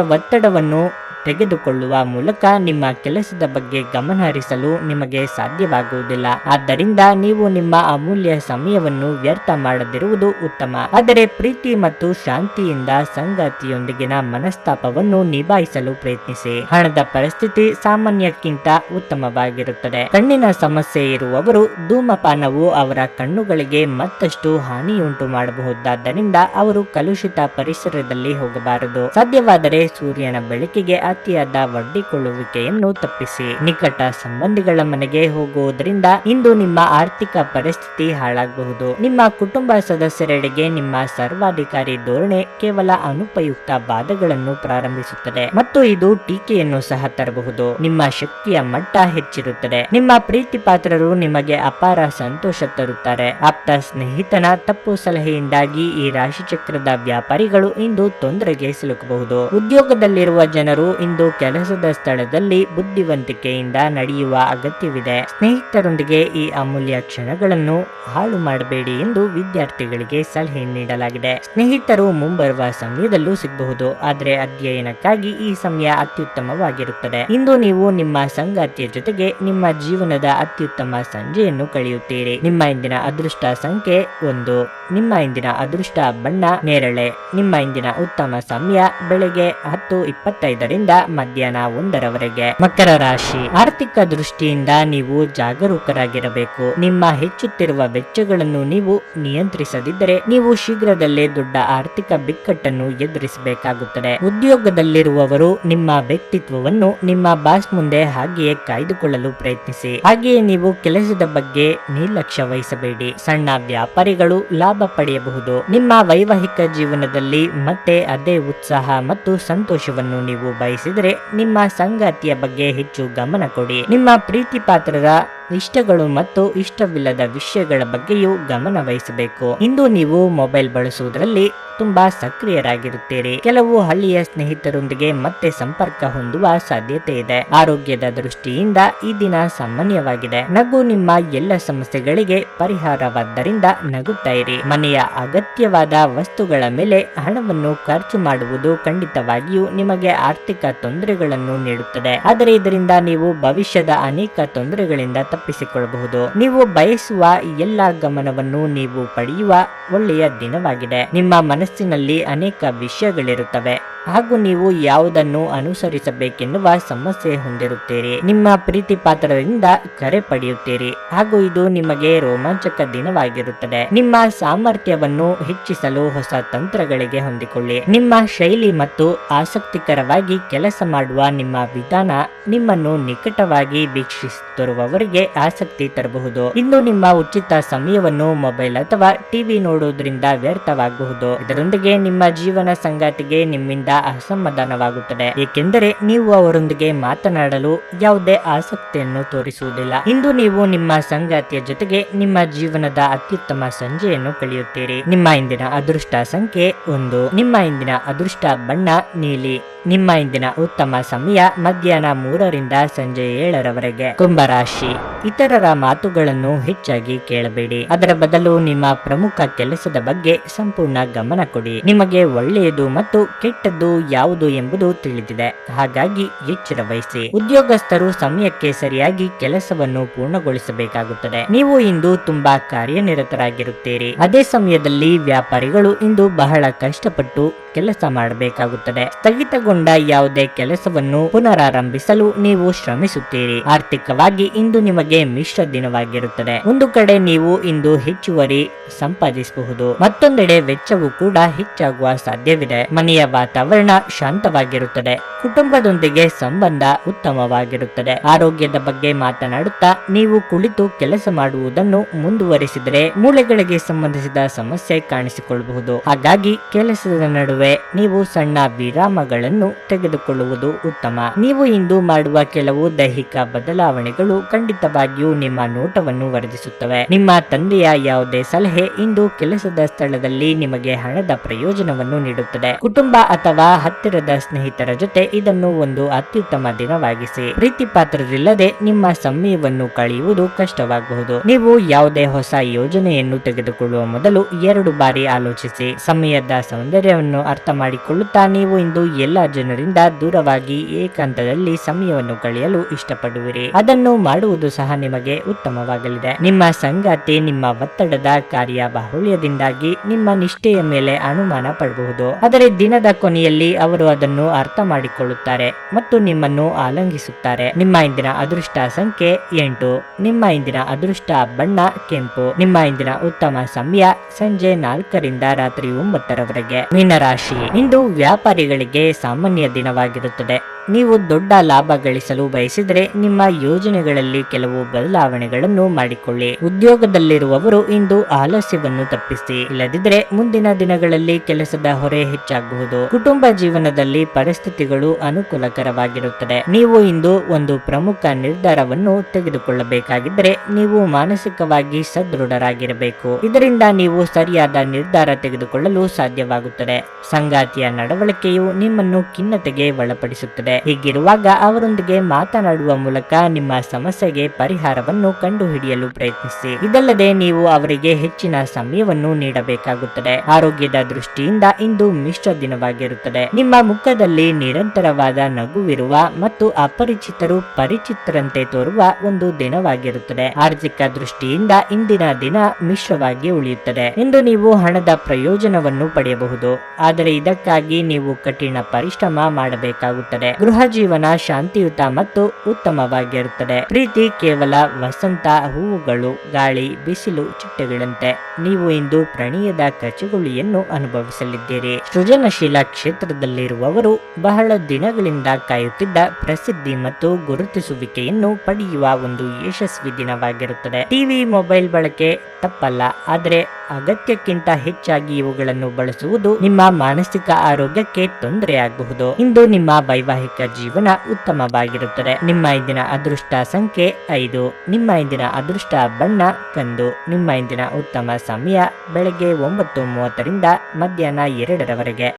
ಒತ್ತಡವನ್ನು ತೆಗೆದುಕೊಳ್ಳುವ ಮೂಲಕ ನಿಮ್ಮ ಕೆಲಸದ ಬಗ್ಗೆ ಗಮನ ಹರಿಸಲು ನಿಮಗೆ ಸಾಧ್ಯವಾಗುವುದಿಲ್ಲ. ಆದ್ದರಿಂದ ನೀವು ನಿಮ್ಮ ಅಮೂಲ್ಯ ಸಮಯವನ್ನು ವ್ಯರ್ಥ ಮಾಡದಿರುವುದು ಉತ್ತಮ. ಆದರೆ ಪ್ರೀತಿ ಮತ್ತು ಶಾಂತಿಯಿಂದ ಸಂಗಾತಿಯೊಂದಿಗಿನ ಮನಸ್ತಾಪವನ್ನು ನಿಭಾಯಿಸಲು ಪ್ರಯತ್ನಿಸಿ. ಹಣದ ಪರಿಸ್ಥಿತಿ ಸಾಮಾನ್ಯಕ್ಕಿಂತ ಉತ್ತಮವಾಗಿರುತ್ತದೆ. ಕಣ್ಣಿನ ಸಮಸ್ಯೆ ಇರುವವರು ಧೂಮಪಾನವು ಅವರ ಕಣ್ಣುಗಳಿಗೆ ಮತ್ತಷ್ಟು ಹಾನಿಯುಂಟು ಮಾಡಬಹುದಾದ್ದರಿಂದ ಅವರು ಕಲುಷಿತ ಪರಿಸರದಲ್ಲಿ ಹೋಗಬಾರದು. ಸಾಧ್ಯವಾದರೆ ಸೂರ್ಯನ ಬೆಳಕಿಗೆ ಅತಿಯಾದ ಒಡ್ಡಿಕೊಳ್ಳುವಿಕೆಯನ್ನು ತಪ್ಪಿಸಿ. ನಿಕಟ ಸಂಬಂಧಿಗಳ ಮನೆಗೆ ಹೋಗುವುದರಿಂದ ಇಂದು ನಿಮ್ಮ ಆರ್ಥಿಕ ಪರಿಸ್ಥಿತಿ ಹಾಳಾಗಬಹುದು. ನಿಮ್ಮ ಕುಟುಂಬ ಸದಸ್ಯರೆಡೆಗೆ ನಿಮ್ಮ ಸರ್ವಾಧಿಕಾರಿ ಧೋರಣೆ ಕೇವಲ ಅನುಪಯುಕ್ತ ವಾದಗಳನ್ನು ಪ್ರಾರಂಭಿಸುತ್ತದೆ ಮತ್ತು ಇದು ಟೀಕೆಯನ್ನು ಸಹ ತರಬಹುದು. ನಿಮ್ಮ ಶಕ್ತಿಯ ಮಟ್ಟ ಹೆಚ್ಚಿರುತ್ತದೆ. ನಿಮ್ಮ ಪ್ರೀತಿ ಪಾತ್ರರು ನಿಮಗೆ ಅಪಾರ ಸಂತೋಷ ತರುತ್ತಾರೆ. ಆಪ್ತ ಸ್ನೇಹಿತನ ತಪ್ಪು ಸಲಹೆಯಿಂದಾಗಿ ಈ ರಾಶಿಚಕ್ರದ ವ್ಯಾಪಾರಿಗಳು ಇಂದು ತೊಂದರೆಗೆ ಸಿಲುಕಬಹುದು. ಉದ್ಯೋಗದಲ್ಲಿರುವ ಜನರು ಇಂದು ಕೆಲಸದ ಸ್ಥಳದಲ್ಲಿ ಬುದ್ಧಿವಂತಿಕೆಯಿಂದ ನಡೆಯುವ ಅಗತ್ಯವಿದೆ. ಸ್ನೇಹಿತರೊಂದಿಗೆ ಈ ಅಮೂಲ್ಯ ಕ್ಷಣಗಳನ್ನು ಹಾಳು ಮಾಡಬೇಡಿ ಎಂದು ವಿದ್ಯಾರ್ಥಿಗಳಿಗೆ ಸಲಹೆ ನೀಡಲಾಗಿದೆ. ಸ್ನೇಹಿತರು ಮುಂಬರುವ ಸಮಯದಲ್ಲೂ ಸಿಗಬಹುದು, ಆದರೆ ಅಧ್ಯಯನಕ್ಕಾಗಿ ಈ ಸಮಯ ಅತ್ಯುತ್ತಮವಾಗಿರುತ್ತದೆ. ಇಂದು ನೀವು ನಿಮ್ಮ ಸಂಗಾತಿಯ ಜೊತೆಗೆ ನಿಮ್ಮ ಜೀವನದ ಅತ್ಯುತ್ತಮ ಸಂಜೆಯನ್ನು ಕಳೆಯುತ್ತೀರಿ. ನಿಮ್ಮ ಇಂದಿನ ಅದೃಷ್ಟ ಸಂಖ್ಯೆ ಒಂದು. ನಿಮ್ಮ ಇಂದಿನ ಅದೃಷ್ಟ ಬಣ್ಣ ನೇರಳೆ. ನಿಮ್ಮ ಇಂದಿನ ಉತ್ತಮ ಸಮಯ ಬೆಳಗ್ಗೆ ಹತ್ತು ಇಪ್ಪತ್ತೈದರಿಂದ ಮಧ್ಯಾಹ್ನ ಒಂದರವರೆಗೆ. ಮಕರ ರಾಶಿ. ಆರ್ಥಿಕ ದೃಷ್ಟಿಯಿಂದ ನೀವು ಜಾಗರೂಕರಾಗಿರಬೇಕು. ನಿಮ್ಮ ಹೆಚ್ಚುತ್ತಿರುವ ವೆಚ್ಚಗಳನ್ನು ನೀವು ನಿಯಂತ್ರಿಸದಿದ್ದರೆ ನೀವು ಶೀಘ್ರದಲ್ಲೇ ದೊಡ್ಡ ಆರ್ಥಿಕ ಬಿಕ್ಕಟ್ಟನ್ನು ಎದುರಿಸಬೇಕಾಗುತ್ತದೆ. ಉದ್ಯೋಗದಲ್ಲಿರುವವರು ನಿಮ್ಮ ವ್ಯಕ್ತಿತ್ವವನ್ನು ನಿಮ್ಮ ಬಾಸ್ ಮುಂದೆ ಹಾಗೆಯೇ ಕಾಯ್ದುಕೊಳ್ಳಲು ಪ್ರಯತ್ನಿಸಿ. ಹಾಗೆಯೇ ನೀವು ಕೆಲಸದ ಬಗ್ಗೆ ನಿರ್ಲಕ್ಷ್ಯ ವಹಿಸಬೇಡಿ ಸಣ್ಣ ವ್ಯಾಪಾರಿಗಳು ಲಾಭ ಪಡೆಯಬಹುದು. ನಿಮ್ಮ ವೈವಾಹಿಕ ಜೀವನದಲ್ಲಿ ಮತ್ತೆ ಅದೇ ಉತ್ಸಾಹ ಮತ್ತು ಸಂತೋಷವನ್ನು ನೀವು ಬಯಸಿದರೆ ನಿಮ್ಮ ಸಂಗಾತಿಯ ಬಗ್ಗೆ ಹೆಚ್ಚು ಗಮನ ಕೊಡಿ. ನಿಮ್ಮ ಪ್ರೀತಿ ಪಾತ್ರರ ಇಷ್ಟಗಳು ಮತ್ತು ಇಷ್ಟವಿಲ್ಲದ ವಿಷಯಗಳ ಬಗ್ಗೆಯೂ ಗಮನ ವಹಿಸಬೇಕು. ಇಂದು ನೀವು ಮೊಬೈಲ್ ಬಳಸುವುದರಲ್ಲಿ ತುಂಬಾ ಸಕ್ರಿಯರಾಗಿರುತ್ತೀರಿ. ಕೆಲವು ಹಳ್ಳಿಯ ಸ್ನೇಹಿತರೊಂದಿಗೆ ಮತ್ತೆ ಸಂಪರ್ಕ ಹೊಂದುವ ಸಾಧ್ಯತೆ ಇದೆ. ಆರೋಗ್ಯದ ದೃಷ್ಟಿಯಿಂದ ಈ ದಿನ ಸಾಮಾನ್ಯವಾಗಿದೆ. ನಗು ನಿಮ್ಮ ಎಲ್ಲ ಸಮಸ್ಯೆಗಳಿಗೆ ಪರಿಹಾರವಾದ್ದರಿಂದ ನಗುತ್ತಾ ಇರಿ. ಮನೆಯ ಅಗತ್ಯವಾದ ವಸ್ತುಗಳ ಮೇಲೆ ಹಣವನ್ನು ಖರ್ಚು ಮಾಡುವುದು ಖಂಡಿತವಾಗಿಯೂ ನಿಮಗೆ ಆರ್ಥಿಕ ತೊಂದರೆಗಳನ್ನು ನೀಡುತ್ತದೆ. ಆದರೆ ಇದರಿಂದ ನೀವು ಭವಿಷ್ಯದ ಅನೇಕ ತೊಂದರೆಗಳಿಂದ ತಪ್ಪಿಸಿಕೊಳ್ಳಬಹುದು. ನೀವು ಬಯಸುವ ಎಲ್ಲ ಗಮನವನ್ನು ನೀವು ಪಡೆಯುವ ಒಳ್ಳೆಯ ದಿನವಾಗಿದೆ. ನಿಮ್ಮ ಮನಸ್ಸಿನಲ್ಲಿ ಅನೇಕ ವಿಷಯಗಳಿರುತ್ತವೆ. ಹಾಗೂ ನೀವು ಯಾವುದನ್ನು ಅನುಸರಿಸಬೇಕೆನ್ನುವ ಸಮಸ್ಯೆ ಹೊಂದಿರುತ್ತೀರಿ. ನಿಮ್ಮ ಪ್ರೀತಿ ಪಾತ್ರದಿಂದ ಕರೆ ಪಡೆಯುತ್ತೀರಿ. ಹಾಗೂ ಇದು ನಿಮಗೆ ರೋಮಾಂಚಕ ದಿನವಾಗಿರುತ್ತದೆ. ನಿಮ್ಮ ಸಾಮರ್ಥ್ಯವನ್ನು ಹೆಚ್ಚಿಸಲು ಹೊಸ ತಂತ್ರಗಳಿಗೆ ಹೊಂದಿಕೊಳ್ಳಿ. ನಿಮ್ಮ ಶೈಲಿ ಮತ್ತು ಆಸಕ್ತಿಕರವಾಗಿ ಕೆಲಸ ಮಾಡುವ ನಿಮ್ಮ ವಿಧಾನ ನಿಮ್ಮನ್ನು ನಿಕಟವಾಗಿ ವೀಕ್ಷಿಸುತ್ತಿರುವವರಿಗೆ ಆಸಕ್ತಿ ತರಬಹುದು. ಇಂದು ನಿಮ್ಮ ಉಚಿತ ಸಮಯವನ್ನು ಮೊಬೈಲ್ ಅಥವಾ ಟಿವಿ ನೋಡುವುದರಿಂದ ವ್ಯರ್ಥವಾಗಬಹುದು. ಇದರೊಂದಿಗೆ ನಿಮ್ಮ ಜೀವನ ಸಂಗಾತಿಗೆ ನಿಮ್ಮಿಂದ ಅಸಮಾಧಾನವಾಗುತ್ತದೆ. ಏಕೆಂದರೆ ನೀವು ಅವರೊಂದಿಗೆ ಮಾತನಾಡಲು ಯಾವುದೇ ಆಸಕ್ತಿಯನ್ನು ತೋರಿಸುವುದಿಲ್ಲ. ಇಂದು ನೀವು ನಿಮ್ಮ ಸಂಗಾತಿಯ ಜೊತೆಗೆ ನಿಮ್ಮ ಜೀವನದ ಅತ್ಯುತ್ತಮ ಸಂಜೆಯನ್ನು ಕಳೆಯುತ್ತೀರಿ. ನಿಮ್ಮ ಇಂದಿನ ಅದೃಷ್ಟ ಸಂಖ್ಯೆ ಒಂದು. ನಿಮ್ಮ ಇಂದಿನ ಅದೃಷ್ಟ ಬಣ್ಣ ನೀಲಿ. ನಿಮ್ಮ ಇಂದಿನ ಉತ್ತಮ ಸಮಯ ಮಧ್ಯಾಹ್ನ ಮೂರರಿಂದ ಸಂಜೆ ಏಳರವರೆಗೆ. ಕುಂಭರಾಶಿ. ಇತರರ ಮಾತುಗಳನ್ನು ಹೆಚ್ಚಾಗಿ ಕೇಳಬೇಡಿ. ಅದರ ಬದಲು ನಿಮ್ಮ ಪ್ರಮುಖ ಕೆಲಸದ ಬಗ್ಗೆ ಸಂಪೂರ್ಣ ಗಮನ ಕೊಡಿ. ನಿಮಗೆ ಒಳ್ಳೆಯದು ಮತ್ತು ಕೆಟ್ಟದ್ದು ಯಾವುದು ಎಂಬುದು ತಿಳಿದಿದೆ. ಹಾಗಾಗಿ ಎಚ್ಚರ ವಹಿಸಿ. ಉದ್ಯೋಗಸ್ಥರು ಸಮಯಕ್ಕೆ ಸರಿಯಾಗಿ ಕೆಲಸವನ್ನು ಪೂರ್ಣಗೊಳಿಸಬೇಕಾಗುತ್ತದೆ. ನೀವು ಇಂದು ತುಂಬಾ ಕಾರ್ಯನಿರತರಾಗಿರುತ್ತೀರಿ. ಅದೇ ಸಮಯದಲ್ಲಿ ವ್ಯಾಪಾರಿಗಳು ಇಂದು ಬಹಳ ಕಷ್ಟಪಟ್ಟು ಕೆಲಸ ಮಾಡಬೇಕಾಗುತ್ತದೆ. ಸ್ಥಗಿತಗೊಂಡ ಯಾವುದೇ ಕೆಲಸವನ್ನು ಪುನರಾರಂಭಿಸಲು ನೀವು ಶ್ರಮಿಸುತ್ತೀರಿ. ಆರ್ಥಿಕವಾಗಿ ಇಂದು ನಿಮಗೆ ಮಿಶ್ರ ದಿನವಾಗಿರುತ್ತದೆ. ಒಂದು ಕಡೆ ನೀವು ಇಂದು ಹೆಚ್ಚುವರಿ ಸಂಪಾದಿಸಬಹುದು. ಮತ್ತೊಂದೆಡೆ ವೆಚ್ಚವು ಕೂಡ ಹೆಚ್ಚಾಗುವ ಸಾಧ್ಯವಿದೆ. ಮನೆಯ ವಾತಾವರಣ ಶಾಂತವಾಗಿರುತ್ತದೆ. ಕುಟುಂಬದೊಂದಿಗೆ ಸಂಬಂಧ ಉತ್ತಮವಾಗಿರುತ್ತದೆ. ಆರೋಗ್ಯದ ಬಗ್ಗೆ ಮಾತನಾಡುತ್ತಾ ನೀವು ಕುಳಿತು ಕೆಲಸ ಮಾಡುವುದನ್ನು ಮುಂದುವರಿಸಿದರೆ ಮೂಳೆಗಳಿಗೆ ಸಂಬಂಧಿಸಿದ ಸಮಸ್ಯೆ ಕಾಣಿಸಿಕೊಳ್ಳಬಹುದು. ಹಾಗಾಗಿ ಕೆಲಸದ ನಡುವೆ ನೀವು ಸಣ್ಣ ವಿರಾಮಗಳನ್ನು ತೆಗೆದುಕೊಳ್ಳುವುದು ಉತ್ತಮ. ನೀವು ಇಂದು ಮಾಡುವ ಕೆಲವು ದೈಹಿಕ ಬದಲಾವಣೆಗಳು ಖಂಡಿತವಾಗಿಯೂ ನಿಮ್ಮ ನೋಟವನ್ನು ವರ್ಧಿಸುತ್ತವೆ. ನಿಮ್ಮ ತಂದೆಯ ಯಾವುದೇ ಸಲಹೆ ಇಂದು ಕೆಲಸದ ಸ್ಥಳದಲ್ಲಿ ನಿಮಗೆ ಹಣದ ಪ್ರಯೋಜನವನ್ನು ನೀಡುತ್ತದೆ. ಕುಟುಂಬ ಅಥವಾ ಹತ್ತಿರದ ಸ್ನೇಹಿತರ ಜೊತೆ ಇದನ್ನು ಒಂದು ಅತ್ಯುತ್ತಮ ದಿನವಾಗಿಸಿ. ಪ್ರೀತಿ ಪಾತ್ರರಿಲ್ಲದೆ ನಿಮ್ಮ ಸಮಯವನ್ನು ಕಳೆಯುವುದು ಕಷ್ಟವಾಗಬಹುದು. ನೀವು ಯಾವುದೇ ಹೊಸ ಯೋಜನೆಯನ್ನು ತೆಗೆದುಕೊಳ್ಳುವ ಮೊದಲು ಎರಡು ಬಾರಿ ಆಲೋಚಿಸಿ. ಸಮಯದ ಸೌಂದರ್ಯವನ್ನು ಅರ್ಥ ಮಾಡಿಕೊಳ್ಳುತ್ತಾ ನೀವು ಇಂದು ಎಲ್ಲ ಜನರಿಂದ ದೂರವಾಗಿ ಏಕಾಂತದಲ್ಲಿ ಸಮಯವನ್ನು ಕಳೆಯಲು ಇಷ್ಟಪಡುವಿರಿ. ಅದನ್ನು ಮಾಡುವುದು ಸಹ ನಿಮಗೆ ಉತ್ತಮವಾಗಲಿದೆ. ನಿಮ್ಮ ಸಂಗಾತಿ ನಿಮ್ಮ ಒತ್ತಡದ ಕಾರ್ಯ ಬಾಹುಳ್ಯದಿಂದಾಗಿ ನಿಮ್ಮ ನಿಷ್ಠೆಯ ಮೇಲೆ ಅನುಮಾನ ಪಡಬಹುದು. ಆದರೆ ದಿನದ ಕೊನೆಯಲ್ಲಿ ಅವರು ಅದನ್ನು ಅರ್ಥ ಮಾಡಿಕೊಳ್ಳುತ್ತಾರೆ ಮತ್ತು ನಿಮ್ಮನ್ನು ಆಲಂಗಿಸುತ್ತಾರೆ. ನಿಮ್ಮ ಇಂದಿನ ಅದೃಷ್ಟ ಸಂಖ್ಯೆ ಎಂಟು. ನಿಮ್ಮ ಇಂದಿನ ಅದೃಷ್ಟ ಬಣ್ಣ ಕೆಂಪು. ನಿಮ್ಮ ಇಂದಿನ ಉತ್ತಮ ಸಮಯ ಸಂಜೆ ನಾಲ್ಕರಿಂದ ರಾತ್ರಿ ಒಂಬತ್ತರವರೆಗೆ. ಮೀನರಾಶಿ. ಇಂದು ವ್ಯಾಪಾರಿಗಳಿಗೆ ಸಾಮಾನ್ಯ ದಿನವಾಗಿರುತ್ತದೆ ನೀವು ದೊಡ್ಡ ಲಾಭ ಗಳಿಸಲು ಬಯಸಿದರೆ ನಿಮ್ಮ ಯೋಜನೆಗಳಲ್ಲಿ ಕೆಲವು ಬದಲಾವಣೆಗಳನ್ನು ಮಾಡಿಕೊಳ್ಳಿ. ಉದ್ಯೋಗದಲ್ಲಿರುವವರು ಇಂದು ಆಲಸ್ಯವನ್ನು ತಪ್ಪಿಸಿ. ಇಲ್ಲದಿದ್ದರೆ ಮುಂದಿನ ದಿನಗಳಲ್ಲಿ ಕೆಲಸದ ಹೊರೆ ಹೆಚ್ಚಾಗಬಹುದು ಕುಟುಂಬ ಜೀವನದಲ್ಲಿ ಪರಿಸ್ಥಿತಿಗಳು ಅನುಕೂಲಕರವಾಗಿರುತ್ತದೆ. ನೀವು ಇಂದು ಒಂದು ಪ್ರಮುಖ ನಿರ್ಧಾರವನ್ನು ತೆಗೆದುಕೊಳ್ಳಬೇಕಾಗಿದ್ದರೆ ನೀವು ಮಾನಸಿಕವಾಗಿ ಸದೃಢರಾಗಿರಬೇಕು. ಇದರಿಂದ ನೀವು ಸರಿಯಾದ ನಿರ್ಧಾರ ತೆಗೆದುಕೊಳ್ಳಲು ಸಾಧ್ಯವಾಗುತ್ತದೆ. ಸಂಗಾತಿಯ ನಡವಳಿಕೆಯು ನಿಮ್ಮನ್ನು ಖಿನ್ನತೆಗೆ ಒಳಪಡಿಸುತ್ತದೆ. ಹೀಗಿರುವಾಗ ಅವರೊಂದಿಗೆ ಮಾತನಾಡುವ ಮೂಲಕ ನಿಮ್ಮ ಸಮಸ್ಯೆಗೆ ಪರಿಹಾರವನ್ನು ಕಂಡುಹಿಡಿಯಲು ಪ್ರಯತ್ನಿಸಿ. ಇದಲ್ಲದೆ ನೀವು ಅವರಿಗೆ ಹೆಚ್ಚಿನ ಸಮಯವನ್ನು ನೀಡಬೇಕಾಗುತ್ತದೆ. ಆರೋಗ್ಯದ ದೃಷ್ಟಿಯಿಂದ ಇಂದು ಮಿಶ್ರ ದಿನವಾಗಿರುತ್ತದೆ. ನಿಮ್ಮ ಮುಖದಲ್ಲಿ ನಿರಂತರವಾದ ನಗುವಿರುವ ಮತ್ತು ಅಪರಿಚಿತರು ಪರಿಚಿತರಂತೆ ತೋರುವ ಒಂದು ದಿನವಾಗಿರುತ್ತದೆ. ಆರ್ಥಿಕ ದೃಷ್ಟಿಯಿಂದ ಇಂದಿನ ದಿನ ಮಿಶ್ರವಾಗಿ ಉಳಿಯುತ್ತದೆ. ಇಂದು ನೀವು ಹಣದ ಪ್ರಯೋಜನವನ್ನು ಪಡೆಯಬಹುದು. ಆದರೆ ಇದಕ್ಕಾಗಿ ನೀವು ಕಠಿಣ ಪರಿಶ್ರಮ ಮಾಡಬೇಕಾಗುತ್ತದೆ. ಗೃಹ ಜೀವನ ಶಾಂತಿಯುತ ಮತ್ತು ಉತ್ತಮವಾಗಿರುತ್ತದೆ. ಪ್ರೀತಿ ಕೇವಲ ವಸಂತ, ಹೂವುಗಳು, ಗಾಳಿ, ಬಿಸಿಲು, ಚಿಟ್ಟೆಗಳಂತೆ. ನೀವು ಇಂದು ಪ್ರಣಯದ ಕಚಗುಳಿಯನ್ನು ಅನುಭವಿಸಲಿದ್ದೀರಿ. ಸೃಜನಶೀಲ ಕ್ಷೇತ್ರದಲ್ಲಿರುವವರು ಬಹಳ ದಿನಗಳಿಂದ ಕಾಯುತ್ತಿದ್ದ ಪ್ರಸಿದ್ಧಿ ಮತ್ತು ಗುರುತಿಸುವಿಕೆಯನ್ನು ಪಡೆಯುವ ಒಂದು ಯಶಸ್ವಿ ದಿನವಾಗಿರುತ್ತದೆ. ಟಿವಿ, ಮೊಬೈಲ್ ಬಳಕೆ ತಪ್ಪಲ್ಲ, ಆದರೆ ಅಗತ್ಯಕ್ಕಿಂತ ಹೆಚ್ಚಾಗಿ ಇವುಗಳನ್ನು ಬಳಸುವುದು ನಿಮ್ಮ ಮಾನಸಿಕ ಆರೋಗ್ಯಕ್ಕೆ ತೊಂದರೆಯಾಗಬಹುದು ಇಂದು ನಿಮ್ಮ ವೈವಾಹಿಕ ಜೀವನ ಉತ್ತಮವಾಗಿರುತ್ತದೆ. ನಿಮ್ಮ ಇಂದಿನ ಅದೃಷ್ಟ ಸಂಖ್ಯೆ ಐದು. ನಿಮ್ಮ ಇಂದಿನ ಅದೃಷ್ಟ ಬಣ್ಣ ಕಂದು. ನಿಮ್ಮ ಇಂದಿನ ಉತ್ತಮ ಸಮಯ ಬೆಳಗ್ಗೆ ಒಂಬತ್ತು ಮೂವತ್ತರಿಂದ ಮಧ್ಯಾಹ್ನ ಎರಡರವರೆಗೆ.